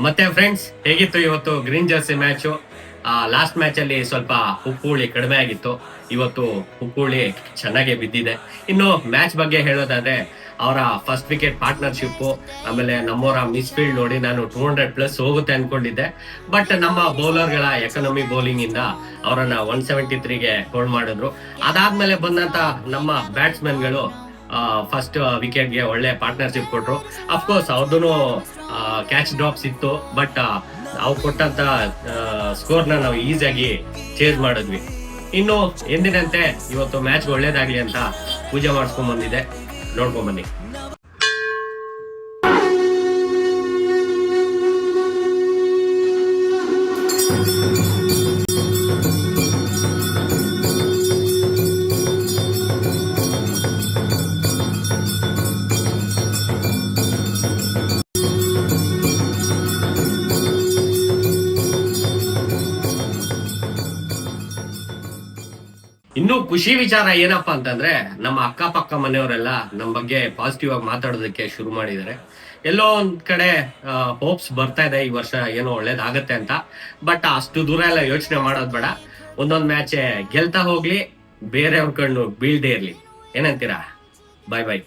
ಮತ್ತೆ ಫ್ರೆಂಡ್ಸ್ ಹೇಗಿತ್ತು ಇವತ್ತು green jersey match last match ಅಲ್ಲಿ ಸ್ವಲ್ಪ ಉಪ್ಪುಳಿ ಕಡಿಮೆ ಆಗಿತ್ತು. ಇವತ್ತು ಉಪ್ಪುಳಿ ಚೆನ್ನಾಗೇ ಬಿದ್ದಿದೆ. ಇನ್ನು ಮ್ಯಾಚ್ ಬಗ್ಗೆ ಹೇಳೋದಾದ್ರೆ, ಅವರ ಫಸ್ಟ್ ವಿಕೆಟ್ ಪಾರ್ಟ್ನರ್ಶಿಪ್ ಆಮೇಲೆ ನಮ್ಮವರ ಮಿಸ್ ಫೀಲ್ಡ್ ನೋಡಿ ನಾನು ಟೂ ಹಂಡ್ರೆಡ್ ಪ್ಲಸ್ ಹೋಗುತ್ತೆ ಅನ್ಕೊಂಡಿದ್ದೆ. ಬಟ್ ನಮ್ಮ ಬೌಲರ್ಗಳ ಎಕನಮಿ ಬೌಲಿಂಗ್ ಇಂದ ಅವರನ್ನ ಒನ್ ಸೆವೆಂಟಿ ತ್ರೀಗೆ ಹೋಲ್ಡ್ ಮಾಡಿದ್ರು. ಅದಾದ್ಮೇಲೆ ಬಂದಂತ ನಮ್ಮ ಬ್ಯಾಟ್ಸ್ಮನ್ಗಳು ಫಸ್ಟ್ ವಿಕೆಟ್ಗೆ ಒಳ್ಳೆ ಪಾರ್ಟ್ನರ್ಶಿಪ್ ಕೊಟ್ರು. ಅಫ್ಕೋರ್ಸ್ ಅವ್ರದ್ದು ಕ್ಯಾಚ್ ಡ್ರಾಪ್ಸ್ ಇತ್ತು ಬಟ್ ಅವ್ರು ಕೊಟ್ಟಂತ ಸ್ಕೋರ್ನ ನಾವು ಈಸಿಯಾಗಿ ಚೇಂಜ್ ಮಾಡಿದ್ವಿ. ಇನ್ನು ಎಂದಿನಂತೆ ಇವತ್ತು ಮ್ಯಾಚ್ ಒಳ್ಳೇದಾಗ್ಲಿ ಅಂತ ಪೂಜೆ ಮಾಡಿಸ್ಕೊಂಡ್ ಬಂದಿದೆ ನೋಡ್ಕೊಂಡ್ ಬನ್ನಿ. ಇನ್ನು ಖುಷಿ ವಿಚಾರ ಏನಪ್ಪಾ ಅಂತಂದ್ರೆ ನಮ್ಮ ಅಕ್ಕಪಕ್ಕ ಮನೆಯವರೆಲ್ಲ ನಮ್ಮ ಬಗ್ಗೆ ಪಾಸಿಟಿವ್ ಆಗಿ ಮಾತಾಡೋದಕ್ಕೆ ಶುರು ಮಾಡಿದ್ದಾರೆ. ಎಲ್ಲೋ ಒಂದ್ ಕಡೆ ಹೋಪ್ಸ್ ಬರ್ತಾ ಇದೆ ಈ ವರ್ಷ ಏನೋ ಒಳ್ಳೇದಾಗತ್ತೆ ಅಂತ. ಬಟ್ ಅಷ್ಟು ದೂರ ಎಲ್ಲ ಯೋಚನೆ ಮಾಡೋದ್ ಬೇಡ. ಒಂದೊಂದ್ ಮ್ಯಾಚ್ ಗೆಲ್ತಾ ಹೋಗ್ಲಿ, ಬೇರೆಯವ್ರ ಕಣ್ಣು ಬೀಳ್ದೇ ಇರ್ಲಿ. ಏನಂತೀರಾ? ಬಾಯ್ ಬಾಯ್